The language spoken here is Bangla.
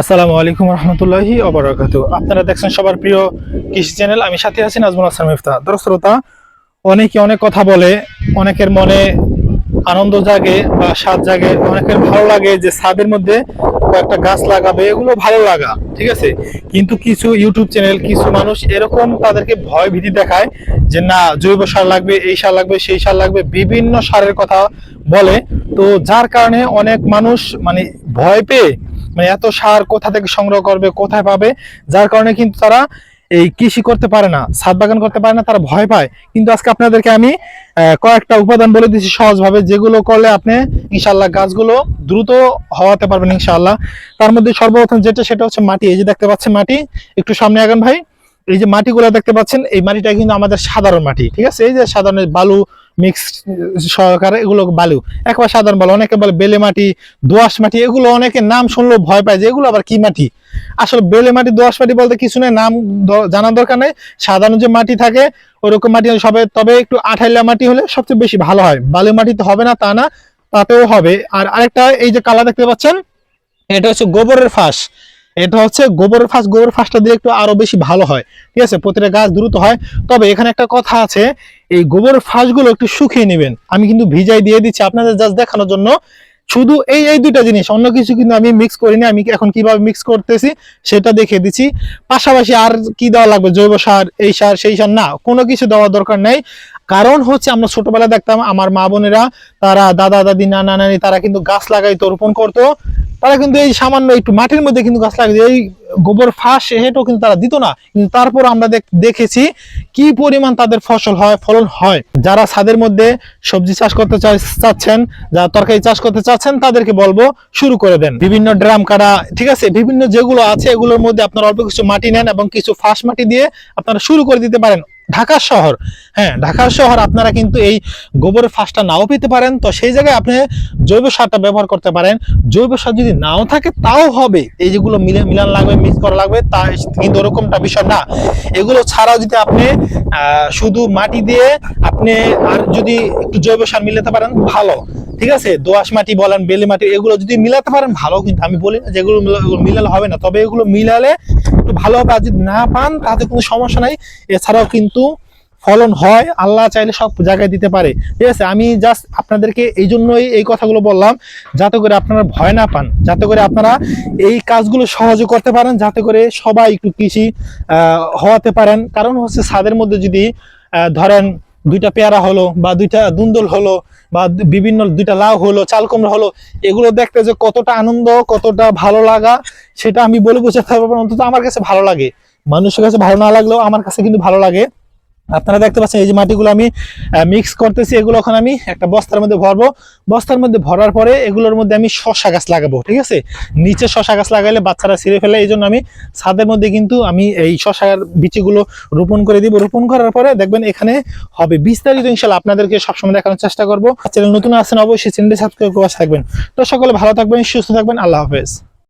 আসসালামু আলাইকুম রহমতুল্লাহি অবরাকাত আপনারা দেখছেন সবার প্রিয় কৃষি চ্যানেল, আমি সাথে আছি নাজমুল হাসান মিফতা দর্শক শ্রোতা, অনেকে অনেক কথা বলে, অনেকের মনে আনন্দ জাগে বা স্বাদ জাগে, অনেকের ভালো লাগে যে ছাদের মধ্যে কয়েকটা গাছ লাগাবে, এগুলো ভালো লাগা, ঠিক আছে? কিন্তু কিছু ইউটিউব চ্যানেল, কিছু মানুষ এরকম তাদেরকে ভয় ভীতি দেখায় যে, না, জৈব সার লাগবে, এই সার লাগবে, সেই সার লাগবে। বিভিন্ন সারের কথা বলে। তো যার কারণে অনেক মানুষ মানে ভয় পেয়ে মানে এত সার কোথা থেকে সংগ্রহ করবে, কোথায় পাবে, যার কারণে কিন্তু তারা এই কৃষি করতে পারে না ছাদ বাগান করতে পারে না, তারা ভয় পায়। কিন্তু আজকে আপনাদেরকে আমি কয়েকটা উপাদান বলে দিচ্ছি সহজভাবে, যেগুলো করলে আপনি ইনশাল্লাহ গাছগুলো দ্রুত হওয়াতে পারবেন ইনশাল্লাহ তার মধ্যে সর্বপ্রথম যেটা, সেটা হচ্ছে মাটি। এই যে দেখতে পাচ্ছেন মাটি, একটু সামনে আগান ভাই। এই যে মাটিগুলো দেখতে পাচ্ছেন, এই মাটিটা কিন্তু আমাদের সাধারণ মাটি, ঠিক আছে? এই যে সাধারণ বালু মিক্স সহকারে এগুলো বালু। একবার সাধারণ বালু, অনেকে বলে বেলে মাটি দোআঁশ মাটি, এগুলো অনেকে নাম শুনলেও ভয় পায় যে এগুলো আবার কি মাটি? আসলে বেলে মাটি দোআঁশ মাটি বলতে কিছু নেই, নাম জানার দরকার নেই। সাধারণ যে মাটি থাকে, ওরকম মাটি সবে, তবে একটু আঠাইলা মাটি হলে সবচেয়ে বেশি ভালো হয়। বালু মাটিতে হবে না, তা না, তাতেও হবে। আর আরেকটা, এই যে কালা দেখতে পাচ্ছেন, এটা হচ্ছে গোবরের ফাঁস। এটা হচ্ছে গোবরের ফাঁস, গোবরের ফাঁসটা দিয়ে একটু আরও বেশি ভালো হয়। ঠিক আছে? প্রতিটা গাছ দ্রুত হয়। তবে এখানে একটা কথা আছে, এই গোবরের ফাঁসগুলো একটু শুকিয়ে নেবেন। আমি কিন্তু ভিজাই দিয়ে দিচ্ছি আপনাদের জাস্ট দেখানোর জন্য। শুধু এই এই দুইটা জিনিস, অন্য কিছু কিন্তু আমি মিক্স করিনি। আমি এখন কীভাবে মিক্স করতেছি সেটা দেখিয়ে দিচ্ছি। পাশাপাশি আর কি দেওয়া লাগবে? জৈব সার, এই সার, সেই সার? না, কোনো কিছু দেওয়ার দরকার নেই। কারণ হচ্ছে আমরা ছোটবেলায় দেখতাম, আমার মা বোনেরা, তারা দাদা, দাদি, নানা, নানি, তারা কিন্তু গাছ লাগাইতো, রোপণ করতো। তারা কিন্তু এই সামান্য একটু মাটির মধ্যে কিন্তু গাছ লাগাইতো এই গোবর ফাঁস হেঁটেও কিন্তু তারা দিত না। কিন্তু তারপর আমরা দেখ- দেখেছি কি পরিমাণ তাদের ফসল হয়, ফলন হয়। যারা ছাদের মধ্যে সবজি চাষ করতে চাচ্ছেন, যারা তরকারি চাষ করতে চাচ্ছেন, তাদেরকে বলব শুরু করে দেন। বিভিন্ন ড্রাম কাটা, ঠিক আছে? বিভিন্ন যেগুলো আছে, এগুলোর মধ্যে আপনারা অল্প কিছু মাটি নেন এবং কিছু ফাঁস মাটি দিয়ে আপনারা শুরু করে দিতে পারেন। ঢাকা শহর। হ্যাঁ ঢাকা শহর আপনারা কিন্তু এই গোবরের ফাঁসটা নাও পেতে পারেন। তো সেই জায়গায় আপনি জৈব সারটা ব্যবহার করতে পারেন। জৈব সার যদি নাও থাকে, তাও হবে। এই যেগুলো মিলে মিলান লাগবে, মিক্স করা লাগবে, তা কিন্তু ওরকমটা বিষয় না। এগুলো ছাড়াও যদি আপনি শুধু মাটি দিয়ে আপনি আর যদি একটু জৈব সার মিলাতে পারেন, ভালো। ঠিক আছে? দোআঁশ মাটি বলেন, বেলে মাটি, এগুলো যদি মিলাতে পারেন, ভালো কিন্তু। আমি বলি না যেগুলো মিলালে হবে না। তবে এগুলো মিলালে একটু ভালো হবে। আর যদি না পান, তাতে কোনো সমস্যা নাই। এছাড়াও কিন্তু ফলন হয়। আল্লাহ চাইলে সব জায়গায় দিতে পারে। ঠিক আছে? আমি জাস্ট আপনাদেরকে এই জন্যই এই কথাগুলো বললাম, যাতে করে আপনারা ভয় না পান। যাতে করে আপনারা এই কাজগুলো সহজে করতে পারেন। যাতে করে সবাই একটু কৃষি হওয়াতে পারেন। কারণ হচ্ছে ছাদের মধ্যে যদি ধরেন দুইটা পেয়ারা হলো বা দুইটা দুন্দল হলো বা বিভিন্ন দুইটা লাউ হলো, চাল কুমড়া হলো, এগুলো দেখতে যে কতটা আনন্দ, কতটা ভালো লাগা, সেটা আমি বলে বোঝাতে পারব অন্তত আমার কাছে ভালো লাগে। মানুষের কাছে ভালো না লাগলেও আমার কাছে কিন্তু ভালো লাগে। আপনারা দেখতে পাচ্ছেন এই যে মাটিগুলো আমি মিক্স করতেছি, এগুলো এখন আমি একটা বস্তার মধ্যে ভরবো। বস্তার মধ্যে ভরার পরে এগুলোর মধ্যে আমি শশা গাছ লাগাবো, ঠিক আছে? নিচে শশা গাছ লাগাইলে বাচ্চারা ছিঁড়ে ফেলে, এই জন্য আমি ছাদের মধ্যে কিন্তু আমি এই শশার বিচিগুলো রোপণ করে দিব। রোপণ করার পরে দেখবেন এখানে হবে বিস্তারিত, ইনশাল্লাহ আপনাদেরকে সবসময় দেখানোর চেষ্টা করব। চ্যানেল নতুন আছেন, অবশ্যই চ্যানেলটি সাবস্ক্রাইব করে থাকবেন। তো সকলে ভালো থাকবেন, সুস্থ থাকবেন, আল্লাহ হাফেজ।